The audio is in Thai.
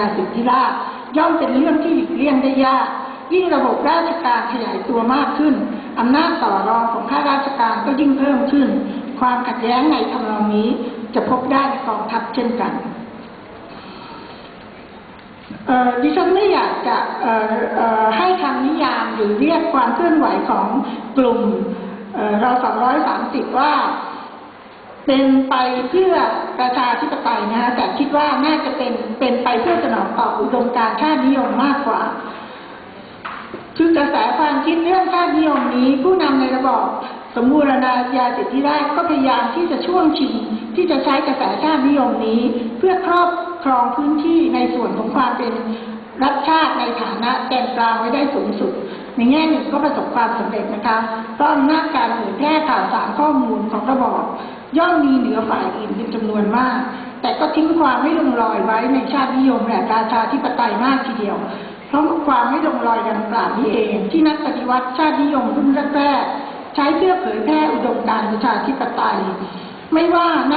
าสิทธิราชย่อมเป็นเรื่องที่หลีกเลี่ยงได้ยาก ยิ่งระบบราชการขยายตัวมากขึ้นอำนาจต่อรองของข้าราชการก็ยิ่งเพิ่มขึ้น ความขัดแย้งในทำนองนี้จะพบได้ในกองทัพเช่นกันดิฉันไม่อยากจะให้คำนิยามหรือเรียกความเคลื่อนไหวของกลุ่มเอ่อเรา230 ว่า เป็นไปเพื่อประชาธิปไตยนะฮะแต่คิดว่าน่าจะเป็นเป็นไปเพื่อสนองตอบอุดมการณ์ชาตินิยมมากกว่าคือกระแสความคิดเรื่องชาตินิยมนี้ ผู้นำในระบอบสมบูรณาญาสิทธิราชก็พยายามที่จะช่วงชิงที่จะใช้กระแสชาตินิยมนี้ เพื่อครอบครองพื้นที่ในส่วนของความเป็นรัฐชาติในฐานะแกนกลางไว้ได้สูงสุด ในแง่หนึ่งก็ประสบความสำเร็จนะคะเพราะอำนาจการเผยแพร่ข่าวสารข้อมูลของระบอบ ย่อมมีเหนือฝ่ายอื่นเป็นจำนวนมาก แต่ก็ทิ้งความไม่ลงรอยไว้ในชาตินิยมและราชาธิปไตยมากทีเดียว เพราะความไม่ลงรอยดังกล่าวนี้เอง ที่นักปฏิวัติชาตินิยมรุ่นแรกๆใช้เพื่อเผยแพร่อุดมการณ์ประชาธิปไตย ไม่ว่านัก